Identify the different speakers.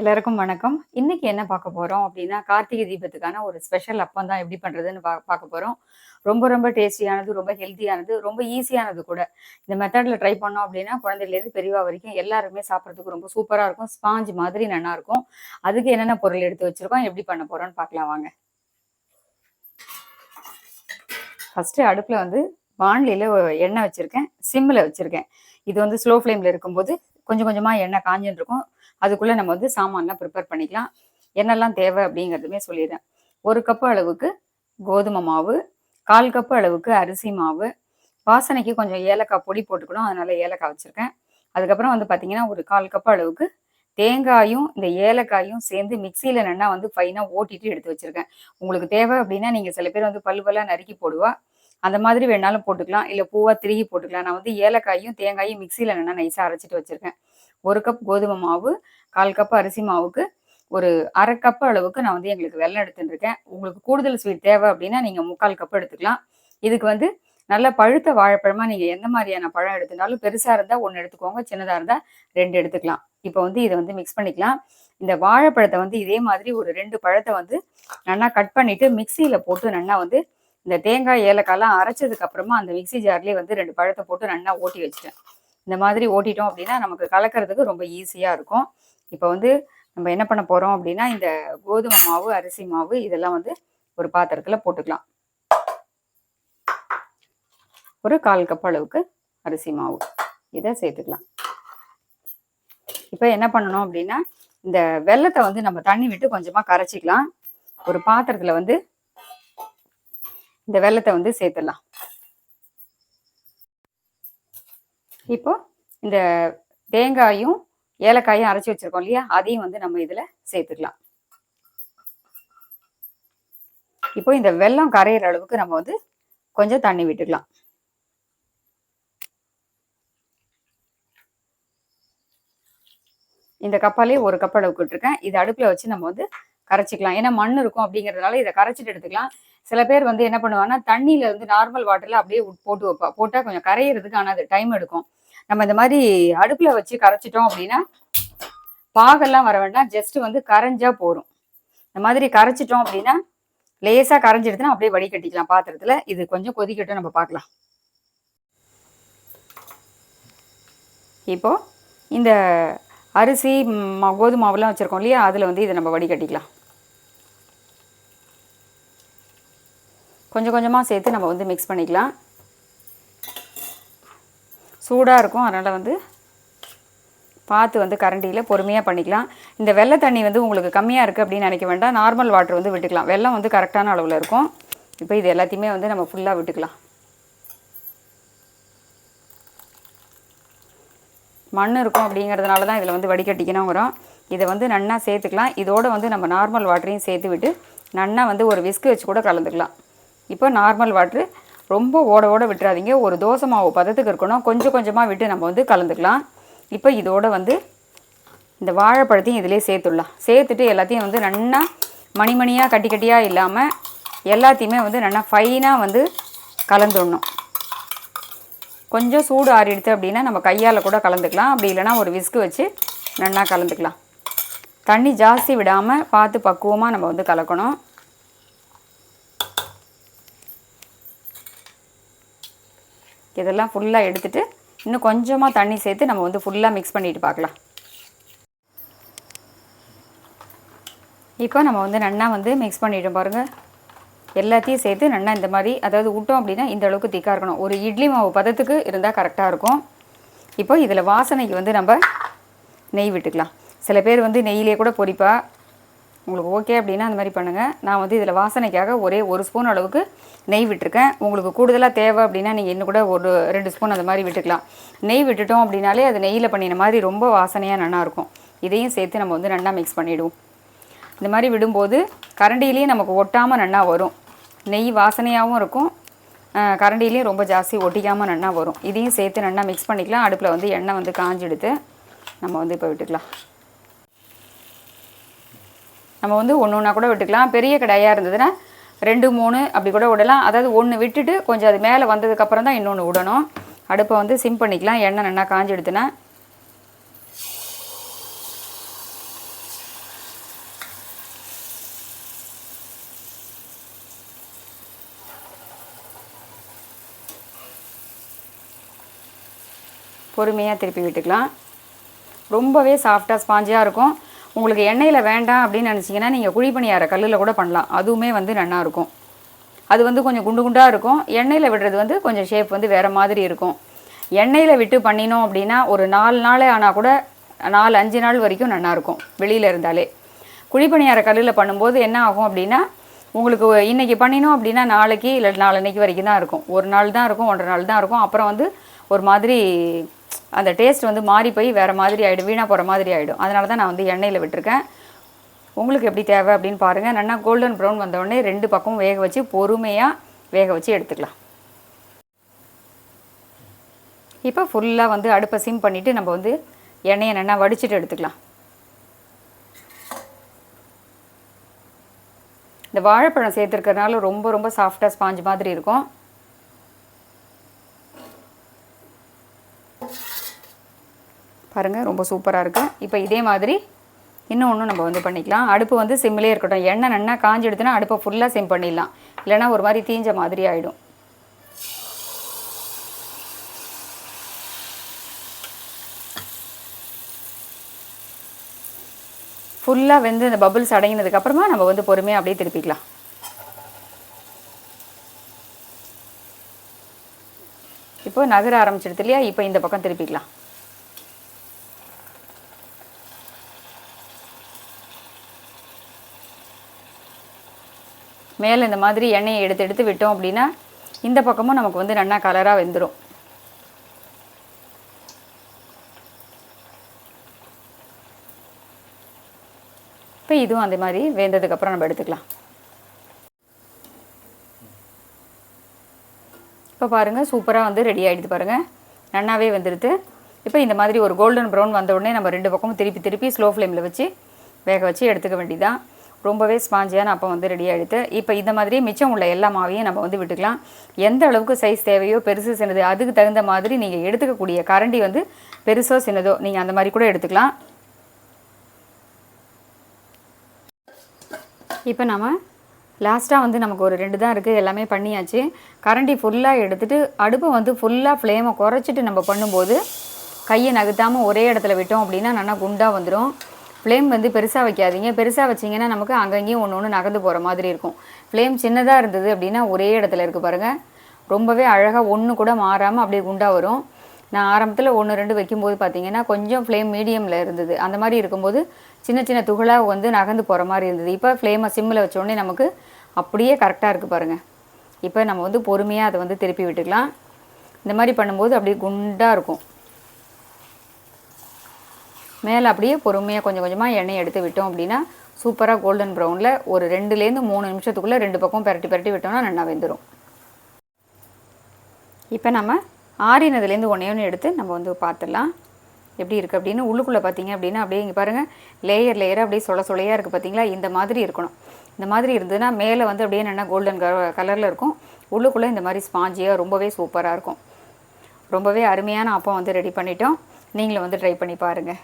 Speaker 1: எல்லாருக்கும் வணக்கம். இன்னைக்கு என்ன பார்க்க போறோம் அப்படின்னா கார்த்திகை தீபத்துக்கான ஒரு ஸ்பெஷல் அப்பம் தான் எப்படி பண்றதுன்னு பா பார்க்க போறோம். ரொம்ப ரொம்ப டேஸ்டியானது, ரொம்ப ஹெல்த்தியானது, ரொம்ப ஈஸியானது கூட. இந்த மெத்தடில் ட்ரை பண்ணோம் அப்படின்னா குழந்தையிலேருந்து பெரியவா வரைக்கும் எல்லாருமே சாப்பிட்றதுக்கு ரொம்ப சூப்பராக இருக்கும். ஸ்பாஞ்ச் மாதிரி நல்லாருக்கும். அதுக்கு என்னென்ன பொருள் எடுத்து வச்சிருக்கோம், எப்படி பண்ண போறோம்னு பார்க்கலாம் வாங்க. ஃபர்ஸ்ட்டு அடுப்பில் வந்து வானிலையில் எண்ணெய் வச்சிருக்கேன். சிம்மில் வச்சிருக்கேன். இது வந்து ஸ்லோ ஃப்ளேமில் இருக்கும்போது கொஞ்சம் கொஞ்சமாக எண்ணெய் காஞ்சுன்னு இருக்கும். அதுக்குள்ள நம்ம வந்து சாமான்லாம் ப்ரிப்பேர் பண்ணிக்கலாம். என்னெல்லாம் தேவை அப்படிங்கிறதுமே சொல்லிடுறேன். ஒரு கப்பு அளவுக்கு கோதுமை மாவு, கால் கப்பு அளவுக்கு அரிசி மாவு, வாசனைக்கு கொஞ்சம் ஏலக்காய் பொடி போட்டுக்கணும். அதனால ஏலக்காய் வச்சுருக்கேன் அதுக்கப்புறம் வந்து பார்த்தீங்கன்னா, ஒரு கால் கப்பு அளவுக்கு தேங்காயும், இந்த ஏலக்காயும் சேர்ந்து மிக்சியில் நல்லா வந்து ஃபைனாக ஓட்டிட்டு எடுத்து வச்சுருக்கேன் உங்களுக்கு தேவை அப்படின்னா, நீங்கள் சில பேர் வந்து பல்லு நறுக்கி போடுவா. அந்த மாதிரி வேணாலும் போட்டுக்கலாம். இல்லை பூவாக திருகி போட்டுக்கலாம். நான் வந்து ஏலக்காயும், தேங்காயும் மிக்சியில் நல்லா நைஸாக அரைச்சிட்டு வச்சுருக்கேன் ஒரு கப் கோதுமை மாவு, 1/4 கப் அரிசி மாவுக்கு ஒரு அரை கப் அளவுக்கு நான் வந்து எங்களுக்கு வெள்ளம் எடுத்துட்டுருக்கேன் உங்களுக்கு கூடுதல் ஸ்வீட் தேவை அப்படின்னா, நீங்கள் முக்கால் கப் எடுத்துக்கலாம். இதுக்கு வந்து நல்ல பழுத்த வாழைப்பழமாக நீங்கள் எந்த மாதிரியான பழம் எடுத்துனாலும், பெருசாக இருந்தால் ஒன்று எடுத்துக்கோங்க. சின்னதாக இருந்தால் ரெண்டு எடுத்துக்கலாம். இப்போ வந்து இதை வந்து மிக்ஸ் பண்ணிக்கலாம். இந்த வாழைப்பழத்தை வந்து இதே மாதிரி ஒரு ரெண்டு பழத்தை வந்து நல்லா கட் பண்ணிவிட்டு மிக்சியில் போட்டு நல்லா வந்து இந்த தேங்காய், ஏலக்காய்லாம் அரைச்சதுக்கு அப்புறமா அந்த மிக்ஸி ஜார்லேயே வந்து ரெண்டு பழத்தை போட்டு நல்லா ஓட்டி வச்சுட்டேன். இந்த மாதிரி ஓட்டிட்டோம் அப்படின்னா, நமக்கு கலக்கிறதுக்கு ரொம்ப ஈஸியாக இருக்கும். இப்போ வந்து நம்ம என்ன பண்ண போறோம் அப்படின்னா, இந்த கோதுமை மாவு, அரிசி மாவு இதெல்லாம் வந்து ஒரு பாத்திரத்தில் போட்டுக்கலாம். ஒரு 1/4 கப் அளவுக்கு அரிசி மாவு. இதை சேர்த்துக்கலாம். இப்போ என்ன பண்ணணும் அப்படின்னா, இந்த வெள்ளத்தை வந்து நம்ம தண்ணி விட்டு கொஞ்சமாக கரைச்சிக்கலாம் ஒரு பாத்திரத்தில் வந்து இந்த வெள்ளத்தை வந்து சேர்த்துடலாம். இப்போ இந்த தேங்காயும், ஏலக்காயும் அரைச்சு வச்சிருக்கோம் இல்லையா? அதையும் வந்து நம்ம இதுல சேர்த்துக்கலாம். இப்போ இந்த வெல்லம் கரையிற அளவுக்கு நம்ம வந்து கொஞ்சம் தண்ணி விட்டுக்கலாம். இந்த கப்பாலே ஒரு கப் அளவுக்கு விட்டுருக்கேன். இது அடுப்புல வச்சு நம்ம வந்து கரைச்சிக்கலாம் ஏன்னா மண் இருக்கும் அப்படிங்கிறதுனால இத கரைச்சிட்டு எடுத்துக்கலாம். சில பேர் வந்து என்ன பண்ணுவாங்கன்னா, தண்ணியில வந்து நார்மல் வாட்டர்ல அப்படியே போட்டு வைப்பா. போட்டா கொஞ்சம் கரையிறதுக்கு ஆனால் அது டைம் எடுக்கும். நம்ம இந்த மாதிரி அடுப்புல வச்சு கரைச்சிட்டோம் அப்படின்னா, பாகெல்லாம் வர வேண்டாம். ஜஸ்ட் வந்து கரைஞ்சா போதும். இந்த மாதிரி கரைச்சிட்டோம் அப்படின்னா, லேசா கரைஞ்சிடுதுன்னா அப்படியே வடிகட்டிக்கலாம் பாத்திரத்துல. இது கொஞ்சம் கொதிக்கட்டும் நம்ம பார்க்கலாம். இப்போ இந்த அரிசி, கோதுமாவெல்லாம் வச்சுருக்கோம் மாவுலாம் இல்லையா? அதில் வந்து இதை நம்ம வடிகட்டிக்கலாம். கொஞ்சம் கொஞ்சமாக சேர்த்து நம்ம வந்து மிக்ஸ் பண்ணிக்கலாம். சூடாக இருக்கும். அதனால் வந்து பார்த்து வந்து கரண்டியில் பொறுமையாக பண்ணிக்கலாம். இந்த வெள்ளை தண்ணி வந்து உங்களுக்கு கம்மியாக இருக்குது அப்படின்னு நினைக்க வேண்டாம். நார்மல் வாட்டர் வந்து விட்டுக்கலாம். வெல்லம் வந்து கரெக்டான அளவில் இருக்கும். இப்போ இது எல்லாத்தையுமே வந்து நம்ம ஃபுல்லாக விட்டுக்கலாம். மண் இருக்கும் அப்படிங்கிறதுனால தான் இதில் வந்து வடிகட்டிக்கணுங்கிறோம். இதை வந்து நன்னா சேர்த்துக்கலாம். இதோட வந்து நம்ம நார்மல் வாட்டரையும் சேர்த்து விட்டு நன்னா வந்து ஒரு விஸ்க் வச்சு கூட கலந்துக்கலாம். இப்போ நார்மல் வாட்ரு ரொம்ப ஓட ஓட விட்டுறாதீங்க. ஒரு தோசை மாவு பதத்துக்கு இருக்கணும். கொஞ்சம் கொஞ்சமாக விட்டு நம்ம வந்து கலந்துக்கலாம். இப்போ இதோட வந்து இந்த வாழைப்பழத்தையும் இதிலே சேர்த்துடலாம். சேர்த்துட்டு எல்லாத்தையும் வந்து நன்னா மணிமணியாக கட்டி கட்டியாக இல்லாமல் எல்லாத்தையுமே வந்து நல்லா ஃபைனாக வந்து கலந்துடணும். கொஞ்சம் சூடு ஆறிடுச்சு அப்படின்னா நம்ம கையால் கூட கலந்துக்கலாம். அப்படி இல்லைன்னா ஒரு விஸ்கு வச்சு நல்லா கலந்துக்கலாம். தண்ணி ஜாஸ்தி விடாமல் பார்த்து பக்குவமாக நம்ம வந்து கலக்கணும். இதெல்லாம் ஃபுல்லாக எடுத்துட்டு, இன்னும் கொஞ்சமாக தண்ணி சேர்த்து நம்ம வந்து ஃபுல்லாக மிக்ஸ் பண்ணிட்டு பார்க்கலாம். இப்போ நம்ம வந்து நன்னா வந்து மிக்ஸ் பண்ணிவிடும் பாருங்கள் எல்லாத்தையும் சேர்த்து நன்னா இந்த மாதிரி அதாவது விட்டோம் அப்படின்னா இந்த அளவுக்கு திக்கா இருக்கணும். ஒரு இட்லி மாவு பதத்துக்கு இருந்தால் கரெக்டாக இருக்கும். இப்போ இதில் வாசனைக்கு வந்து நம்ம நெய் விட்டுக்கலாம். சில பேர் வந்து நெய்யிலே கூட பொறிப்பா உங்களுக்கு ஓகே அப்படின்னா அந்த மாதிரி பண்ணுங்கள் நான் வந்து இதில் வாசனைக்காக ஒரே ஒரு ஸ்பூன் அளவுக்கு நெய் விட்டுருக்கேன். உங்களுக்கு கூடுதலாக தேவை அப்படின்னா நீங்கள் இன்னும் கூட ஒரு ரெண்டு ஸ்பூன் அந்த மாதிரி விட்டுக்கலாம். நெய் விட்டுட்டோம் அப்படின்னாலே அது நெய்யில் பண்ணின மாதிரி ரொம்ப வாசனையாக நல்லாயிருக்கும் இருக்கும். இதையும் சேர்த்து நம்ம வந்து நல்லா மிக்ஸ் பண்ணிவிடுவோம் இந்த மாதிரி விடும்போது கரண்டிலேயே நமக்கு ஒட்டாமல் நல்லா வரும். நெய் வாசனையாகவும் இருக்கும். அ ரொம்ப ஜாஸ்தி ஒட்டிக்காமல் நன்னா வரும். இதையும் சேர்த்து நன்னா மிக்ஸ் பண்ணிக்கலாம். அடுப்பில் வந்து எண்ணெய் வந்து காஞ்செடுத்து நம்ம வந்து இப்போ விட்டுக்கலாம். நம்ம வந்து ஒன்று ஒன்றா கூட விட்டுக்கலாம். பெரிய கடையாக இருந்ததுன்னா ரெண்டு மூணு அப்படி கூட விடலாம். அதாவது ஒன்று விட்டுட்டு கொஞ்சம் அது மேலே வந்ததுக்கப்புறம் தான் இன்னொன்று விடணும். அடுப்பை வந்து சிம் பண்ணிக்கலாம். எண்ணெய் நல்லா காஞ்சி எடுத்துனா. பொறுமையாக திருப்பி விட்டுக்கலாம். ரொம்பவே சாஃப்டாக ஸ்பாஞ்சியாக இருக்கும். உங்களுக்கு எண்ணெயில் வேண்டாம் அப்படின்னு நினச்சிங்கன்னா நீங்கள் குழிப்பணியார கல்லில் கூட பண்ணலாம். அதுவுமே வந்து நல்லாயிருக்கும் அது வந்து கொஞ்சம் குண்டு குண்டாக இருக்கும். எண்ணெயில் விடுறது வந்து கொஞ்சம் ஷேப் வந்து வேறு மாதிரி இருக்கும். எண்ணெயில் விட்டு பண்ணினோம் அப்படின்னா ஒரு நாலு நாள் ஆனால் கூட நாலு அஞ்சு நாள் வரைக்கும் நல்லாயிருக்கும் வெளியில் இருந்தாலே. குழிப்பணியார கல்லில் பண்ணும்போது என்ன ஆகும் அப்படின்னா உங்களுக்கு இன்றைக்கி பண்ணினோம் அப்படின்னா நாளைக்கு இல்லை நாளன்னைக்கு வரைக்கும் தான் இருக்கும். ஒரு நாள் தான் இருக்கும் ஒன்றரை நாள் தான் இருக்கும். அப்புறம் வந்து ஒரு மாதிரி அந்த டேஸ்ட் வந்து மாறி போய் வேறு மாதிரி ஆகிடும் வீணாக போகிற மாதிரி ஆகிடும் அதனால தான் நான் வந்து எண்ணெயில் விட்டுருக்கேன். உங்களுக்கு எப்படி தேவை அப்படின்னு பாருங்கள் நல்லா கோல்டன் ப்ரௌன் வந்தோடனே ரெண்டு பக்கமும் வேக வச்சு பொறுமையாக வேக வச்சு எடுத்துக்கலாம். இப்போ ஃபுல்லாக வந்து அடுப்பை சிம் பண்ணிவிட்டு நம்ம வந்து எண்ணெயை நல்லா வடிச்சிட்டு எடுத்துக்கலாம். இந்த வாழைப்பழம் சேர்த்துருக்கறனால ரொம்ப ரொம்ப சாஃப்டாக ஸ்பாஞ்ச் மாதிரி இருக்கும். பாருங்கள் ரொம்ப சூப்பராக இருக்குது இப்போ இதே மாதிரி இன்னும் ஒன்றும் நம்ம வந்து பண்ணிக்கலாம். அடுப்பு வந்து சிம்மிலே இருக்கட்டும். எண்ணெய் நன்னா காஞ்சி எடுத்துனா அடுப்பை ஃபுல்லாக சிம் பண்ணிடலாம். இல்லைன்னா ஒரு மாதிரி தீஞ்ச மாதிரி ஆகிடும் ஃபுல்லாக வெந்து இந்த பபுள்ஸ் அடங்கினதுக்கப்புறமா நம்ம வந்து பொறுமையாக அப்படியே திருப்பிக்கலாம். இப்போ நகர ஆரம்பிச்சிடுது இல்லையா? இப்போ இந்த பக்கம் திருப்பிக்கலாம். மேலே இந்த மாதிரி எண்ணெயை எடுத்து எடுத்து விட்டோம் அப்படின்னா இந்த பக்கமும் நமக்கு வந்து நல்லா கலராக வெந்துடும் இப்போ இதுவும் அந்த மாதிரி வெந்ததுக்கப்புறம் நம்ம எடுத்துக்கலாம். இப்போ பாருங்கள் சூப்பராக வந்து ரெடி ஆகிடுது பாருங்கள் நன்னாவே வந்துடுது இப்போ இந்த மாதிரி ஒரு கோல்டன் ப்ரௌன் வந்த உடனே நம்ம ரெண்டு பக்கமும் திருப்பி திருப்பி ஸ்லோ ஃப்ளேமில் வச்சு வேக வச்சு எடுத்துக்க வேண்டியதான் ரொம்பவே ஸ்பாஞ்சியான அப்போ வந்து ரெடி ஆகிடுது இப்போ இந்த மாதிரி மிச்சம் உள்ள எல்லா மாவையும் நம்ம வந்து விட்டுக்கலாம். எந்த அளவுக்கு சைஸ் தேவையோ பெருசு சின்னது அதுக்கு தகுந்த மாதிரி நீங்கள் எடுத்துக்கக்கூடிய கரண்டி வந்து பெருசோ சின்னதோ நீங்கள் அந்த மாதிரி கூட எடுத்துக்கலாம். இப்போ நம்ம லாஸ்ட்டாக வந்து நமக்கு ஒரு ரெண்டு தான் இருக்குது எல்லாமே பண்ணியாச்சு. கரண்டி ஃபுல்லாக எடுத்துகிட்டு அடுப்பை வந்து ஃபுல்லாக ஃப்ளேமை குறைச்சிட்டு நம்ம பண்ணும்போது கையை நகர்த்தாமல் ஒரே இடத்துல விட்டோம் அப்படின்னா நல்லா குண்டாக வந்துடும் ஃப்ளேம் வந்து பெருசாக வைக்காதீங்க. பெருசாக வச்சிங்கன்னா நமக்கு அங்கங்கேயும் ஒன்று ஒன்று நகர்ந்து போகிற மாதிரி இருக்கும். ஃப்ளேம் சின்னதாக இருந்தது அப்படின்னா ஒரே இடத்துல இருக்குது பாருங்கள் ரொம்பவே அழகாக ஒன்று கூட மாறாமல் அப்படியே குண்டாக வரும். நான் ஆரம்பத்தில் ஒன்று ரெண்டு வைக்கும்போது பார்த்தீங்கன்னா கொஞ்சம் ஃப்ளேம் மீடியமில் இருந்தது. அந்த மாதிரி இருக்கும்போது சின்ன சின்ன துகளாக வந்து நகர்ந்து போகிற மாதிரி இருந்தது. இப்போ ஃப்ளேமை சிம்மில் வச்சோடனே நமக்கு அப்படியே கரெக்டாக இருக்குது பாருங்கள் இப்போ நம்ம வந்து பொறுமையாக அதை வந்து திருப்பி விட்டுக்கலாம். இந்த மாதிரி பண்ணும்போது அப்படியே குண்டாக இருக்கும். மேலே அப்படியே பொறுமையாக கொஞ்சம் கொஞ்சமாக எண்ணெய் எடுத்து விட்டோம் அப்படின்னா சூப்பராக கோல்டன் ப்ரௌனில் ஒரு ரெண்டுலேருந்து மூணு நிமிஷத்துக்குள்ளே ரெண்டு பக்கம் பரட்டி பரட்டி விட்டோம்னா நல்லா வெந்துடும் இப்போ நம்ம ஆறினதுலேருந்து ஒன்றே ஒன்று எடுத்து நம்ம வந்து பார்த்துடலாம். எப்படி இருக்குது அப்படின்னு உள்ளுக்குள்ளே பார்த்தீங்க அப்படின்னா அப்படியே இங்கே பாருங்கள் லேயர் லேயராக அப்படியே சொல சொலையாக இருக்குது பார்த்தீங்களா? இந்த மாதிரி இருக்கணும். இந்த மாதிரி இருந்ததுன்னா மேலே வந்து அப்படியே என்னென்னா கோல்டன் கலரில் இருக்கும். உள்ளுக்குள்ளே இந்த மாதிரி ஸ்பாஞ்சியாக ரொம்பவே சூப்பராக இருக்கும். ரொம்பவே அருமையான அப்பம் வந்து ரெடி பண்ணிட்டோம். நீங்களும் வந்து ட்ரை பண்ணி பாருங்கள்